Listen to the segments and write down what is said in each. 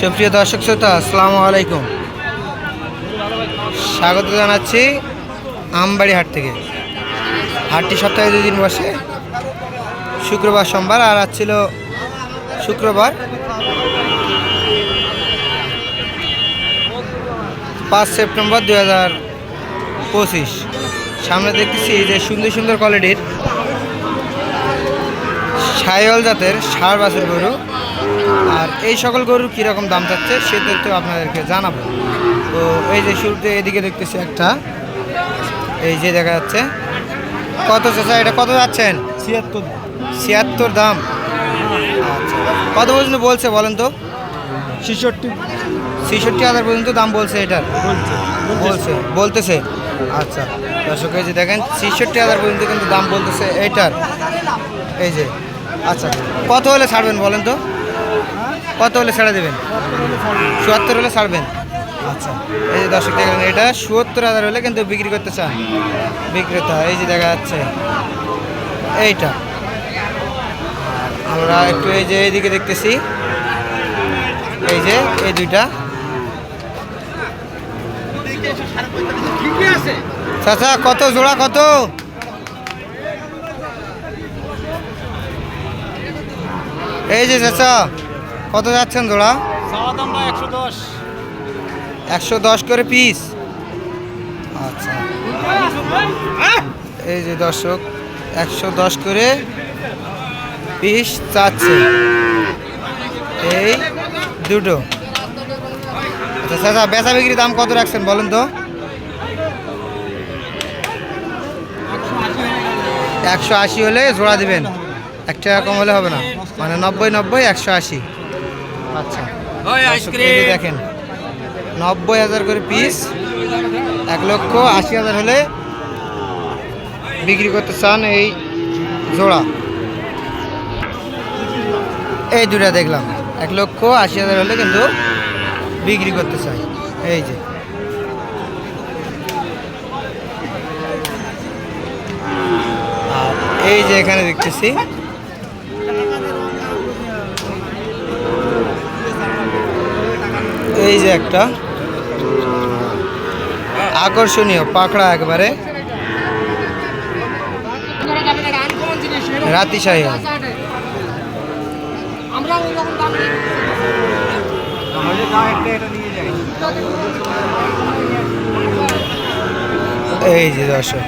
সুপ্রিয় দর্শক শ্রোতা, আসসালামু আলাইকুম। স্বাগত জানাচ্ছি আমবাড়ি হাট থেকে। হাটটি সপ্তাহে দুদিন বসে, শুক্রবার সোমবার, আর আজ ছিল শুক্রবার। পাঁচ সেপ্টেম্বর দু হাজার পঁচিশ। সামনে দেখতেছি যে সুন্দর সুন্দর কোয়ালিটির সায়ল জাতের সার বাছুর গরু। এই সকল গরুর কীরকম দাম চাচ্ছে সেটা তো আপনাদেরকে জানাব। তো এই যে শুরুতে এদিকে দেখতেছি একটা এই যে দেখা যাচ্ছে। কত চাচা এটা কত যাচ্ছেন? ছিয়াত্তর। ছিয়াত্তর দাম। আচ্ছা কত পর্যন্ত বলছে বলেন তো? ছেষট্টি। ছেষট্টি হাজার পর্যন্ত দাম বলছে এটার? বলছে বলছে। বলতেছে। আচ্ছা দর্শক এই যে দেখেন ছেষট্টি হাজার পর্যন্ত কিন্তু দাম বলতেছে এইটার এই যে আচ্ছা কত হলে ছাড়বেন বলেন তো? কত হলে ছেড়ে দেবেন? চুয়াত্তর হলে ছাড়বেন। আচ্ছা। এই যে দর্শক দেখেন এটা চুয়াত্তর হাজার হলে কিন্তু বিক্রি করতে চান। বিক্রেতা এই যে দেখা যাচ্ছে এইটা। আমরা একটু এই যে এইদিকে দেখতেছি এই যে এই দুইটা। চাচা কত জোড়া কত? এই যে চাচা কত যাচ্ছেন জোড়া? একশো দশ। একশো দশ করে পিস আচ্ছা। এই যে দর্শক একশো দশ করে পিস চাচ্ছে। এই দুটো। আচ্ছা চাচা বেচা বিক্রির দাম কত রাখছেন বলুন তো? একশো আশি হলে জোড়া দিবেন। এক টাকা কম হলে হবে না। মানে নব্বই নব্বই একশো আশি। আচ্ছা। দেখেন নব্বই হাজার করে পিস এক লক্ষ আশি হাজার হলে বিক্রি করতে চান এই জোড়া। এই দুটা দেখলাম এক লক্ষ আশি হাজার হলে কিন্তু বিক্রি করতে চাই। এই যে। আর এই যে এখানে দেখতেছি এই যে একটা। আকর্ষণীয় পাকড়া একবারে। রাতি দিই। এই যে দর্শক।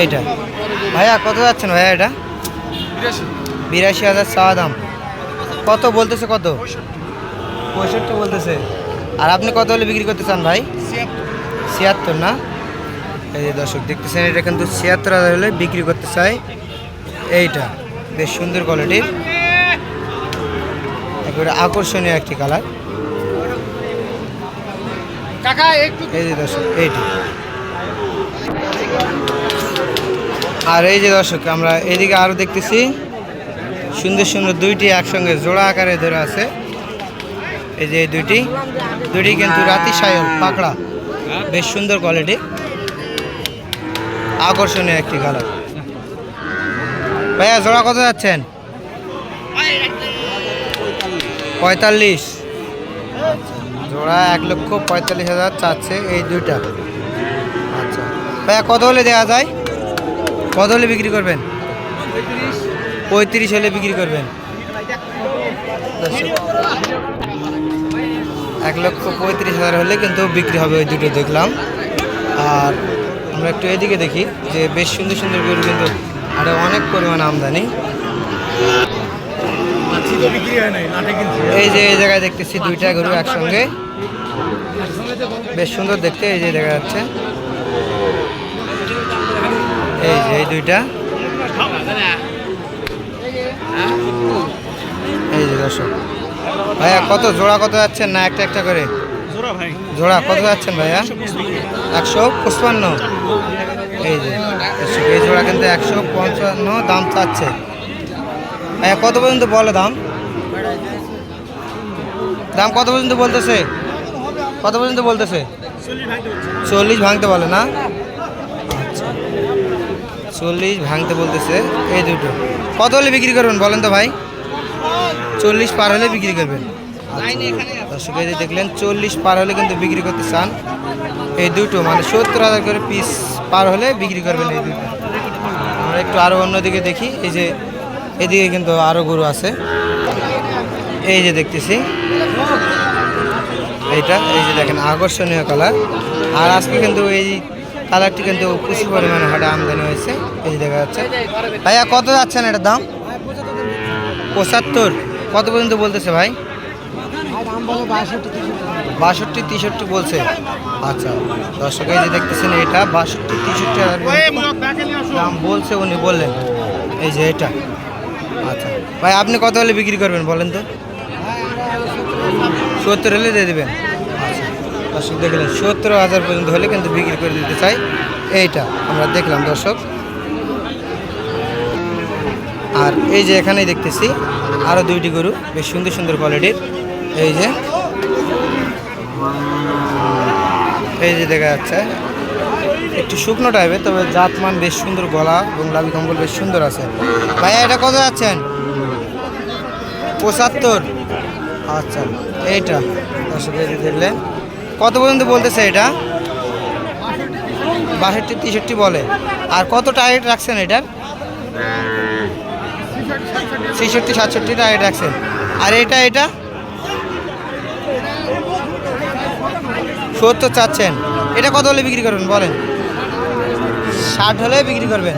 এইটা। ভাইয়া, কত যাচ্ছেন ভাইয়া এটা? বিরাশি হাজার চাওয়া দাম। কত বলতেছে কত? পঁয়ষট্টি বলতেছে। আর আপনি কত হলে বিক্রি করতে চান ভাই? ছিয়াত্তর না? এই যে দর্শক দেখতেছেন এটা কিন্তু ছিয়াত্তর হাজার হলে বিক্রি করতে চাই এইটা। বেশ সুন্দর কোয়ালিটির একেবারে আকর্ষণীয় একটি কালার এই যে দর্শক এইটি। আর এই যে দর্শক আমরা এদিকে আরও দেখতেছি। সুন্দর সুন্দর দুইটি একসঙ্গে জোড়া আকারে ধরে আছে। এই যে দুইটি। দুইটি কিন্তু রাতি সায়ল পাকড়া। বেশ সুন্দর কোয়ালিটি আকর্ষণীয় একটি কালার ভাইয়া, জোড়া কত যাচ্ছেন? পঁয়তাল্লিশ। জোড়া এক লক্ষ পঁয়তাল্লিশ হাজার চাচ্ছে এই দুইটা। আচ্ছা। ভাইয়া, কত হলে দেওয়া যায়? কত হলে বিক্রি করবেন? পঁয়ত্রিশ হলে বিক্রি করবেন। এক লক্ষ পঁয়ত্রিশ হাজার হলে কিন্তু বিক্রি হবে ওই দুটো দেখলাম। আর আমরা একটু এদিকে দেখি যে বেশ সুন্দর সুন্দর গরু কিন্তু আরও অনেক পরিমাণ আমদানি। এই যে এই জায়গায় দেখতেছি দুইটা গরু একসঙ্গে। বেশ সুন্দর দেখতে এই যে দেখা যাচ্ছে। এই যে এই দুইটা। এই যে দর্শক ভাইয়া কত জোড়া কত যাচ্ছেন না একটা একটা করে? জোড়া ভাই। জোড়া কত যাচ্ছেন ভাইয়া? একশো পঁচপান্ন। এই যে এই জোড়া কিন্তু একশো পঞ্চান্ন দাম চাচ্ছে। ভাইয়া কত পর্যন্ত বলে দাম? দাম কত পর্যন্ত বলতেছে? কত পর্যন্ত বলতেছে? চল্লিশ ভাঙতে বলে না? চল্লিশ ভাঙতে বলতেছে এই দুটো। কত হলে বিক্রি করবেন বলেন তো ভাই? চল্লিশ পার হলে বিক্রি করবেন। দর্শক দেখলেন, চল্লিশ পার হলে কিন্তু বিক্রি করতে চান এই দুটো। মানে সত্তর হাজার করে পিস পার হলে বিক্রি করবেন এই দুটো। আমরা একটু আরও অন্যদিকে দেখি। এই যে এদিকে কিন্তু আরও গরু আছে। এই যে দেখতেছি। এইটা, এই যে দেখেন, আকর্ষণীয় কালার আর আজকে কিন্তু এই কালারটি কিন্তু প্রচুর পরিমাণে হাটে আমদানি হয়েছে। এই দেখা যাচ্ছে। ভাইয়া কত যাচ্ছেন এটার দাম? পঁচাত্তর। কত পর্যন্ত বলতেছে ভাই? বাষট্টি তেষট্টি বলছে। আচ্ছা দর্শক এই যে দেখতেছেন এটা বাষট্টি তেষট্টি দাম বলছে উনি বললেন এই যে এটা। আচ্ছা ভাই আপনি কত হলে বিক্রি করবেন বলেন তো? সত্তর হলে দিয়ে দেবেন। দর্শক দেখলেন সত্তর হাজার পর্যন্ত হলে কিন্তু বিক্রি করে দিতে চাই। এইটা আমরা দেখলাম দর্শক। আর এই যে এখানেই দেখতেছি আরও দুইটি গরু, বেশ সুন্দর সুন্দর কোয়ালিটির এই যে এই যে দেখা যাচ্ছে, একটু শুকনো টাইপের তবে জাতমান বেশ সুন্দর গলা এবং লাভি কম্বল বেশ সুন্দর আছে। ভাইয়া, এটা কত যাচ্ছেন? পঁচাত্তর। আচ্ছা এইটা। দর্শক দেখলেন কত পর্যন্ত বলতেছে এটা? বাষট্টি, তেষট্টি বলে। আর কত টাইট রাখছেন এটার? ছেষট্টি, সাতষট্টি টাইট রাখছেন। আর এটা এটা? সত্তর চাচ্ছেন। এটা কত হলে বিক্রি করবেন, বলেন? ষাট হলে বিক্রি করবেন।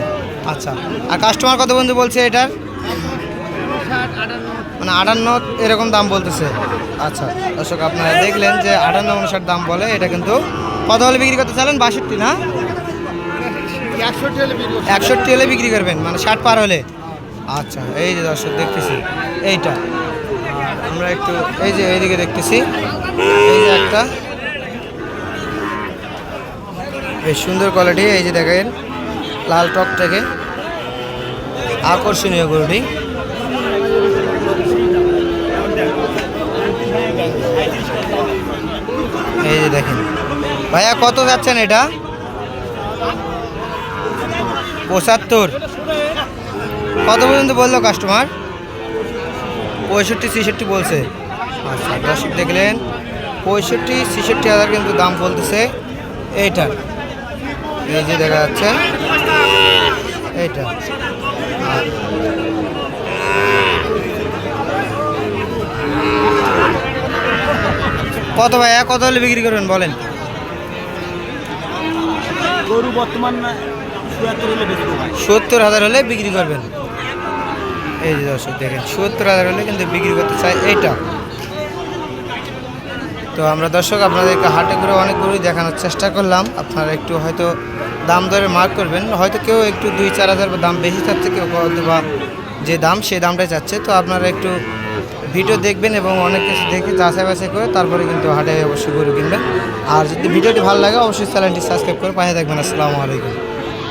আচ্ছা। আর কাস্টমার কত বন্ধু বলছে এটার? মানে আটান্ন এরকম দাম বলতেছে। আচ্ছা দর্শক, আপনারা দেখলেন যে আটান্ন উনষাট দাম বলে, এটা কিন্তু কত হলে বিক্রি করতে চালেন বাষট্টি না? একষট্টি হলে বিক্রি করবেন মানে ষাট পার হলে। আচ্ছা এই যে দর্শক, দেখতেছি, এইটা। আমরা একটু, এই যে এইদিকে দেখতেছি, এই যে একটা। বেশ সুন্দর কোয়ালিটি এই যে দেখেন, লাল টক থেকে। আকর্ষণীয় গরুটি। এই যে দেখেন। ভাইয়া, কত যাচ্ছেন এটা? পঁচাত্তর। কত পর্যন্ত বলল কাস্টমার পঁয়ষট্টি, ছেষট্টি বলছে। আচ্ছা দর্শক দেখলেন, পঁয়ষট্টি, ছেষট্টি হাজার কিন্তু দাম বলতেছে এইটার এই যে দেখা যাচ্ছে, এইটা। কত ভাইয়া? কত হলে বিক্রি করবেন বলেন? গরু বর্তমান সত্তর হাজার হলে বিক্রি করবেন। এই যে দর্শক দেখেন সত্তর হাজার হলে কিন্তু বিক্রি করতে চাই এইটা। তো আমরা দর্শক আপনাদেরকে হাটে করে অনেক গরুই দেখানোর চেষ্টা করলাম। আপনারা একটু হয়তো দাম দরে মার্ক করবেন। হয়তো কেউ একটু দুই চার হাজার দাম বেশি চাচ্ছে কেউ বা যে দাম সেই দামটাই চাচ্ছে। তো আপনারা একটু ভিডিও দেখবেন এবং অনেক কিছু দেখে যাচাই বাছাই করে তারপরে কিন্তু হাটে অবশ্যই গরু কিনবেন। আর যদি ভিডিওটি ভালো লাগে, অবশ্যই চ্যানেলটি সাবস্ক্রাইব করে পাশে থাকবেন। আসসালামু আলাইকুম।